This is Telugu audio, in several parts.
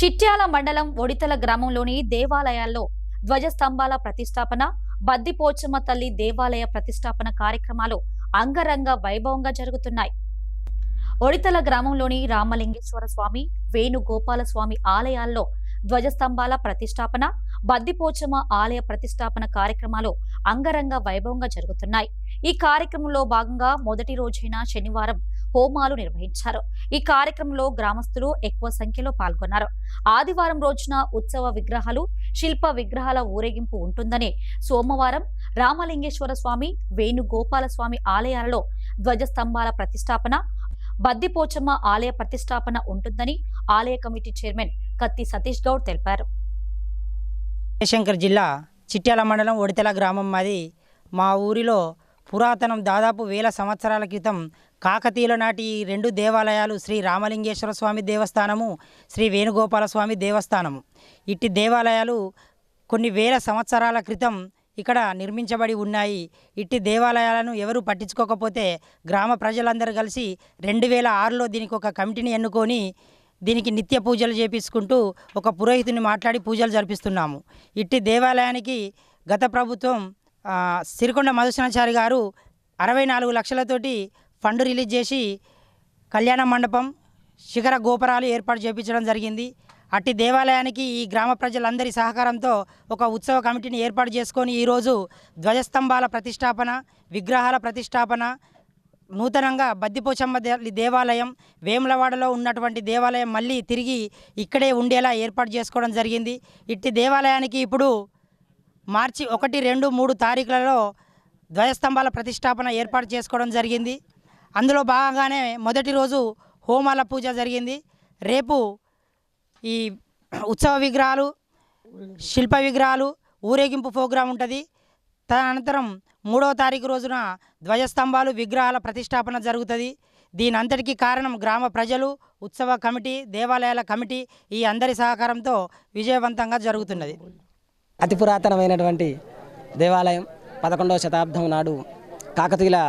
చిట్యాల మండలం ఒడితల గ్రామంలోని దేవాలయాల్లో ధ్వజస్తంభాల ప్రతిష్టాపన బద్దిపోచమ్మ తల్లి దేవాలయ ప్రతిష్టాపన కార్యక్రమాలు అంగరంగ వైభవంగా జరుగుతున్నాయి. ఒడితల గ్రామంలోని రామలింగేశ్వర స్వామి వేణుగోపాల స్వామి ఆలయాల్లో ధ్వజస్తంభాల ప్రతిష్టాపన బద్దిపోచమ్మ ఆలయ ప్రతిష్టాపన కార్యక్రమాలు అంగరంగ వైభవంగా జరుగుతున్నాయి. ఈ కార్యక్రమంలో భాగంగా మొదటి రోజైన శనివారం హోమాలు నిర్వహించారు. ఈ కార్యక్రమంలో గ్రామస్తులు ఎక్కువ సంఖ్యలో పాల్గొన్నారు. ఆదివారం రోజున ఉత్సవ విగ్రహాలు శిల్ప విగ్రహాల ఊరేగింపు ఉంటుందని సోమవారం రామలింగేశ్వర స్వామి వేణుగోపాల స్వామి ఆలయాలలో ధ్వజస్తంభాల ప్రతిష్టాపన బద్దిపోచమ్మ ఆలయ ప్రతిష్టాపన ఉంటుందని ఆలయ కమిటీ చైర్మన్ కత్తి సతీష్ గౌడ్ తెలిపారు. జయశంకర్ జిల్లా చిట్యాల మండలం ఒడితెల గ్రామం. మాది మా ఊరిలో పురాతనం దాదాపు వేల సంవత్సరాల క్రితం కాకతీయుల నాటి ఈ రెండు దేవాలయాలు శ్రీ రామలింగేశ్వర స్వామి దేవస్థానము శ్రీ వేణుగోపాల స్వామి దేవస్థానము. ఇట్టి దేవాలయాలు కొన్ని వేల సంవత్సరాల క్రితం ఇక్కడ నిర్మించబడి ఉన్నాయి. ఇట్టి దేవాలయాలను ఎవరు పట్టించుకోకపోతే గ్రామ ప్రజలందరూ కలిసి రెండు వేల ఆరులో దీనికి ఒక కమిటీని ఎన్నుకొని దీనికి నిత్య పూజలు చేపించుకుంటూ ఒక పురోహితుని మాట్లాడి పూజలు జరిపిస్తున్నాము. ఇట్టి దేవాలయానికి గత ప్రభుత్వం సిరికొండ మధుసనాచారి గారు అరవై నాలుగు లక్షలతోటి ఫండ్ రిలీజ్ చేసి కళ్యాణ మండపం శిఖర గోపురాలు ఏర్పాటు చేయించడం జరిగింది. అట్టి దేవాలయానికి ఈ గ్రామ ప్రజలందరి సహకారంతో ఒక ఉత్సవ కమిటీని ఏర్పాటు చేసుకొని ఈరోజు ధ్వజస్తంభాల ప్రతిష్టాపన విగ్రహాల ప్రతిష్టాపన నూతనంగా బద్దిపోచమ్మ దేవాలయం వేములవాడలో ఉన్నటువంటి దేవాలయం మళ్ళీ తిరిగి ఇక్కడే ఉండేలా ఏర్పాటు చేసుకోవడం జరిగింది. ఇట్టి దేవాలయానికి ఇప్పుడు మార్చి ఒకటి రెండు మూడు తారీఖులలో ధ్వజస్తంభాల ప్రతిష్టాపన ఏర్పాటు చేసుకోవడం జరిగింది. అందులో భాగంగానే మొదటి రోజు హోమాల పూజ జరిగింది. రేపు ఈ ఉత్సవ విగ్రహాలు శిల్ప విగ్రహాలు ఊరేగింపు ప్రోగ్రాం ఉంటుంది. తదనంతరం మూడవ తారీఖు రోజున ధ్వజస్తంభాలు విగ్రహాల ప్రతిష్టాపన జరుగుతుంది. దీని అంతటికీ కారణం గ్రామ ప్రజలు ఉత్సవ కమిటీ దేవాలయాల కమిటీ ఈ అందరి సహకారంతో విజయవంతంగా జరుగుతున్నది. అతి పురాతనమైనటువంటి దేవాలయం పదకొండవ శతాబ్దం నాడు కాకతీయుల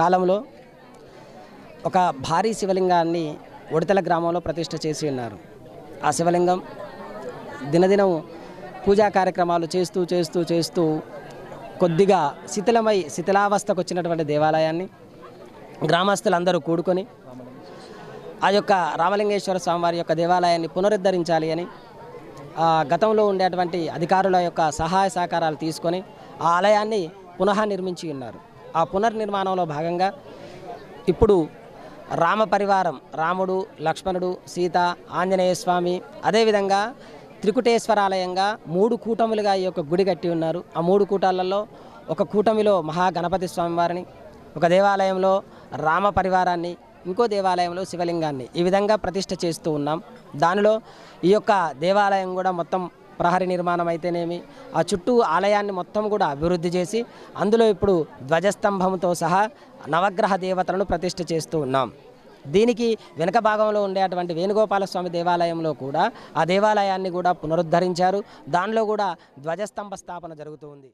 కాలంలో ఒక భారీ శివలింగాన్ని ఉడతల గ్రామంలో ప్రతిష్ట చేసి ఉన్నారు. ఆ శివలింగం దినదినం పూజా కార్యక్రమాలు చేస్తూ చేస్తూ చేస్తూ కొద్దిగా శిథిలమై శిథిలావస్థకు వచ్చినటువంటి దేవాలయాన్ని గ్రామస్తులందరూ కూడుకొని ఆ యొక్క రామలింగేశ్వర స్వామివారి యొక్క దేవాలయాన్ని పునరుద్ధరించాలి అని ఆ గతంలో ఉండేటువంటి అధికారుల యొక్క సహాయ సహకారాలు తీసుకొని ఆ ఆలయాన్ని పునః నిర్మించి ఉన్నారు. ఆ పునర్నిర్మాణంలో భాగంగా ఇప్పుడు రామ పరివారం రాముడు లక్ష్మణుడు సీత ఆంజనేయ స్వామి అదేవిధంగా త్రికుటేశ్వరాలయంగా మూడు కూటములుగా ఈ యొక్క గుడి కట్టి ఉన్నారు. ఆ మూడు కూటాలలో ఒక కూటమిలో మహాగణపతి స్వామివారిని ఒక దేవాలయంలో రామ పరివారాన్ని ఇంకో దేవాలయంలో శివలింగాన్ని ఈ విధంగా ప్రతిష్ట చేస్తూ ఉన్నాం. దానిలో ఈ యొక్క దేవాలయం కూడా మొత్తం ప్రహరీ నిర్మాణం అయితేనేమి ఆ చుట్టూ ఆలయాన్ని మొత్తం కూడా అభివృద్ధి చేసి అందులో ఇప్పుడు ధ్వజస్తంభంతో సహా నవగ్రహ దేవతలను ప్రతిష్ఠ చేస్తూ ఉన్నాం. దీనికి వెనక భాగంలో ఉండేటువంటి వేణుగోపాల స్వామి దేవాలయంలో కూడా ఆ దేవాలయాన్ని కూడా పునరుద్ధరించారు. దానిలో కూడా ధ్వజస్తంభ స్థాపన జరుగుతూ ఉంది.